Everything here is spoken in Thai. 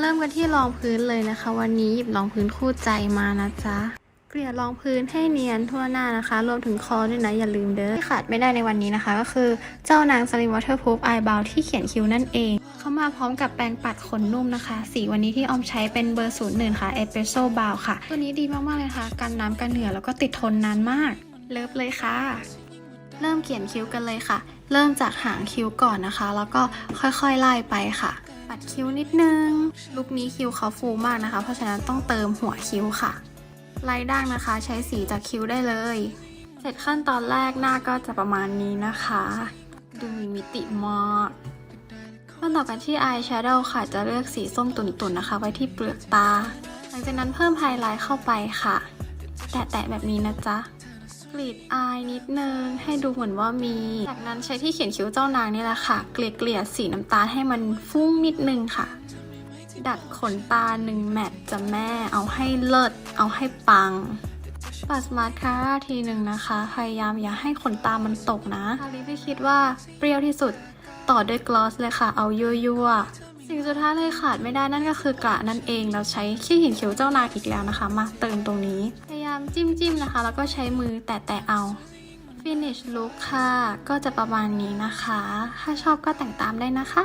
เริ่มกันที่รองพื้นเลยนะคะ วันนี้หยิบรองพื้นคู่ใจมานะจ๊ะเกลี่ยรองพื้นให้เนียนทั่วหน้านะคะ รวมถึงคอด้วยนะ อย่าลืมเด้อที่ขาดไม่ได้ในวันนี้นะคะ ก็คือเจ้านางสลิมวอเตอร์พูฟไอบาวที่เขียนคิ้วนั่นเอง เข้ามาพร้อมกับแปรงปัดขนนุ่มนะคะ สีวันนี้ที่ออมใช้เป็นเบอร์ศูนย์หนึ่งค่ะเอสเปรสโซ่บาวค่ะ ตัวนี้ดีมากๆเลยค่ะกันน้ำกันเหงื่อแล้วก็ติดทนนานมาก เลิฟเลยค่ะ เริ่มเขียนคิ้วกันเลยค่ะ เริ่มจากหางคิ้วก่อนนะคะ แล้วก็ค่อยๆไล่ไปค่ะ ปัดคิ้วนิดนึง ลุคนี้คิ้วเขาฟูมากนะคะ เพราะฉะนั้นต้องเติมหัวคิ้วค่ะไล่ด่างนะคะ ใช้สีจากคิ้วได้เลย เสร็จขั้นตอนแรกหน้าก็จะประมาณนี้นะคะ ดูมีมิติมากมาต่อกันที่อายแชโดว์ค่ะ จะเลือกสีส้มตุ่นๆนะคะ ไว้ที่เปลือกตา หลังจากนั้นเพิ่มไฮไลท์เข้าไปค่ะ แตะๆแบบนี้นะจ๊ะ กรีดอายนิดนึง ให้ดูเหมือนว่ามี จากนั้นใช้ที่เขียนคิ้วเจ้านางนี่แหละค่ะ เกลี่ยเกลี่ยๆสีน้ำตาลให้มันฟุ้งนิดนึงค่ะ ดัดขนตาหนึ่งแมทจะแม่เอาให้เลิศเอาให้ปังปัดสมาร์ทคาร่าทีหนึ่งนะคะ พยายามอย่าให้ขนตามันตกนะคาริที่คิดว่าเปรี้ยวที่สุดต่อด้วยกลอสเลยค่ะ เอายั่วๆ สิ่งสุดท้ายเลยขาดไม่ได้นั่นก็คือกระนั่นเองเราใช้ขี้หินเขียวเจ้านางอีกแล้วนะคะ มาเติมตรงนี้ พยายามจิ้มจิ้มๆนะคะ แล้วก็ใช้มือแตะๆเอา finish look ค่ะ ก็จะประมาณนี้นะคะ ถ้าชอบก็แต่งตามได้นะคะ